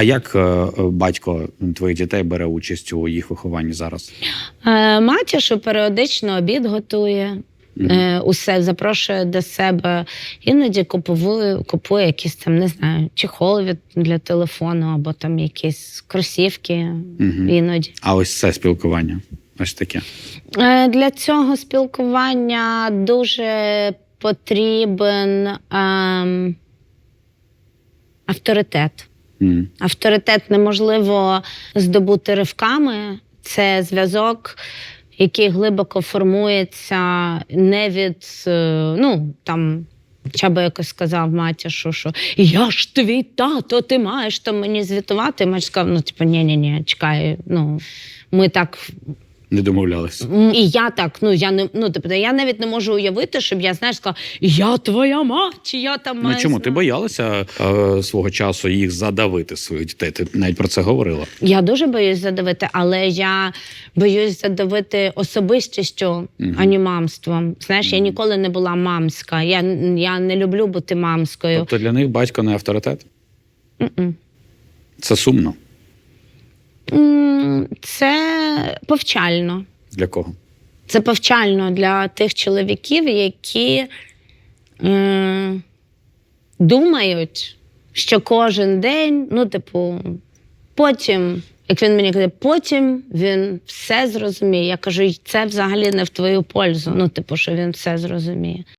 А як е, батько твоїх дітей бере участь у їх вихованні зараз? Е, Матір, періодично обід готує. Е, усе запрошує до себе. Іноді купує, купує якісь там, не знаю, чехол від для телефону або там якісь кросівки. Мгм. Іноді. А ось це спілкування. Ось таке. Для цього спілкування дуже потрібен ем, авторитет. Авторитет неможливо здобути ривками. Це зв'язок, який глибоко формується не від е, ну там. Чаба якось сказав матір, що, що я ж твій тато, ти маєш там мені звітувати. Матір сказав, ну типу, ні, ні, ні, чекай. Ну ми так Не домовлялися. І я так, ну я не ну тобто я навіть не можу уявити, щоб я знаєш, сказала, я твоя мать, я там Ну маю чому ти боялася е, свого часу їх задавити своїх дітей? Ти навіть про це говорила. Я дуже боюсь задавити, але я боюсь задавити особистістю, Мгм. а не мамством. Знаєш, я ніколи не була мамська. Я, я не люблю бути мамською. Тобто для них батько не авторитет? М-м. Це сумно. Це повчально. Для кого? Це повчально для тих чоловіків, які е, думають, що кожен день, ну, типу, потім, як він мені каже, потім він все зрозуміє. Я кажу, це взагалі не в твою пользу. Ну, типу, що він все зрозуміє.